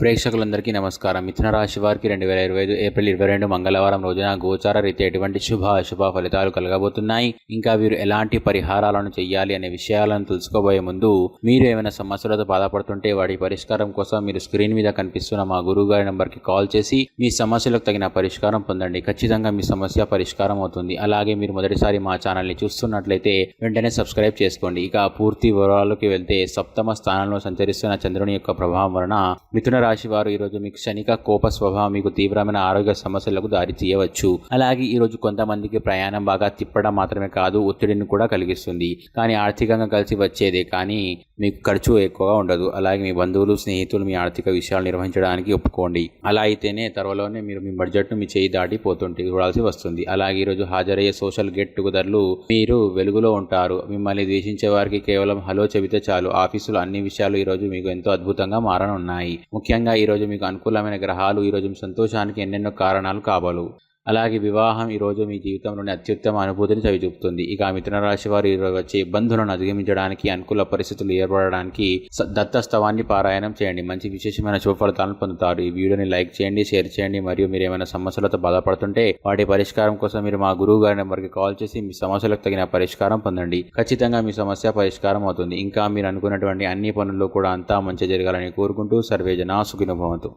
ప్రేక్షకులందరికీ నమస్కారం. మిథున రాశి వారికి రెండు వేల ఇరవై ఐదు ఏప్రిల్ ఇరవై రెండు మంగళవారం రోజున గోచార రీతి ఎటువంటి శుభ అశుభ ఫలితాలు కలగబోతున్నాయి. ఇంకా వీరు ఎలాంటి పరిహారాలను చేయాలి అనే విషయాలను తెలుసుకోబోయే ముందు మీరు ఏమైనా సమస్యలతో బాధపడుతుంటే వాటి పరిష్కారం కోసం మీరు స్క్రీన్ మీద కనిపిస్తున్న మా గురువు గారి నంబర్కి కాల్ చేసి మీ సమస్యలకు తగిన పరిష్కారం పొందండి. ఖచ్చితంగా మీ సమస్య పరిష్కారం అవుతుంది. అలాగే మీరు మొదటిసారి మా ఛానల్ని చూస్తున్నట్లయితే వెంటనే సబ్స్క్రైబ్ చేసుకోండి. ఇక పూర్తి వివరాలకి వెళ్తే సప్తమ స్థానంలో సంచరిస్తున్న చంద్రుని యొక్క ప్రభావం వలన మిథున రాశి వారు ఈరోజు మీకు క్షణిక కోప స్వభావం మీకు తీవ్రమైన ఆరోగ్య సమస్యలకు దారి తీయవచ్చు. అలాగే ఈరోజు కొంతమందికి ప్రయాణం బాగా తిప్పడం మాత్రమే కాదు ఒత్తిడిని కూడా కలిగిస్తుంది. కానీ ఆర్థికంగా కలిసి వచ్చేదే కానీ మీకు ఖర్చు ఎక్కువగా ఉండదు. అలాగే మీ బంధువులు స్నేహితులు మీ ఆర్థిక విషయాలు నిర్వహించడానికి ఒప్పుకోండి. అలా అయితేనే త్వరలోనే మీరు మీ బడ్జెట్ను మీ చేయి దాటి పోతుంటే చూడాల్సి వస్తుంది. అలాగే ఈరోజు హాజరయ్యే సోషల్ గెట్ టుగెదర్లు మీరు వెలుగులో ఉంటారు. మిమ్మల్ని ద్వేషించే వారికి కేవలం హలో చెబితే చాలు. ఆఫీసులో అన్ని విషయాలు ఈరోజు మీకు ఎంతో అద్భుతంగా మారనున్నాయి. ముఖ్యంగా ఈరోజు మీకు అనుకూలమైన గ్రహాలు ఈరోజు మీ సంతోషానికి ఎన్నెన్నో కారణాలు కాబలు. అలాగే వివాహం ఈరోజు మీ జీవితంలోని అత్యుత్తమ అనుభూతిని చవిచూపుతుంది. ఇక మిథున రాశి వారు ఈరోజు వచ్చే ఇబ్బందులను అధిగమించడానికి అనుకూల పరిస్థితులు ఏర్పడడానికి దత్తస్తవాన్ని పారాయణం చేయండి. మంచి విశేషమైన శుభఫలితాలను పొందుతారు. ఈ వీడియోని లైక్ చేయండి షేర్ చేయండి. మరియు మీరు ఏమైనా సమస్యలతో బాధపడుతుంటే వాటి పరిష్కారం కోసం మీరు మా గురువు గారి నెంబర్కి కాల్ చేసి మీ సమస్యలకు తగిన పరిష్కారం పొందండి. ఖచ్చితంగా మీ సమస్య పరిష్కారం అవుతుంది. ఇంకా మీరు అనుకున్నటువంటి అన్ని పనుల్లో కూడా అంతా మంచి జరగాలని కోరుకుంటూ సర్వేజన సుఖినభవంతు